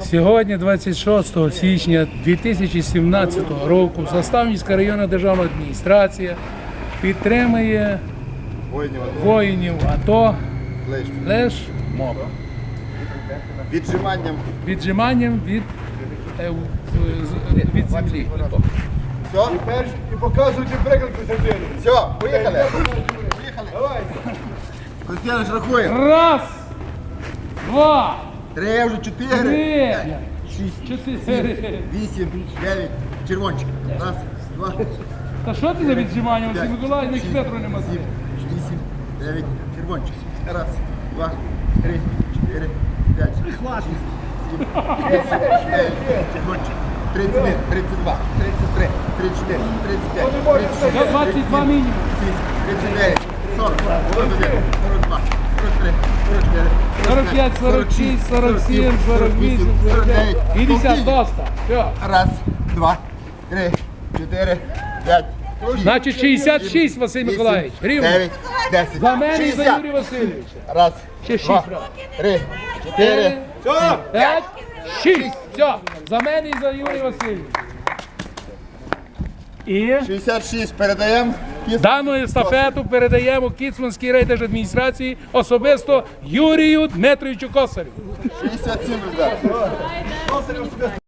Сьогодні, 26 січня 2017 року, Заставницька районна державна адміністрація підтримує Воїнів АТО лиш МОП Віджиманням. віджиманням від, е, в- від землі. Все? І показуйте приклад Костянтину. Все, поїхали. Поїхали. Давай. Костяныш рахує. Раз, два, Три, вже чотири. три, Шість. чотири. Вісім, дев'ять. Червончик. Раз, два, Та що ти за віджимання? Олексій Миколаївич, на кілометру нема. сім, вісім, дев'ять. Червончик. Раз, два, три, чотири, п'ять. Шість, сім, вісім, дев'ять. Червончик. 31, 32, 33, 34, 35, 36, Я 22 мінімум. 39, 40, 41, 42, 43, 44, 45, 46, 47, 48, 49, 50, доста. Все. Раз, два, три, чотири, п'ять, Значить 66, Василь Миколаївич. Рівно. дев'ять, десять, За мене і за шістдесят. Юрія Васильовича. Раз, Ще шість, два, брат. три, чотири, Все. П'ять, шість. Все. За мене і за Юрія Васильовича. І 66 передаємо. Дану естафету передаємо Кіцманській райдержадміністрації особисто Юрію Дмитровичу Косарю. 67 результат.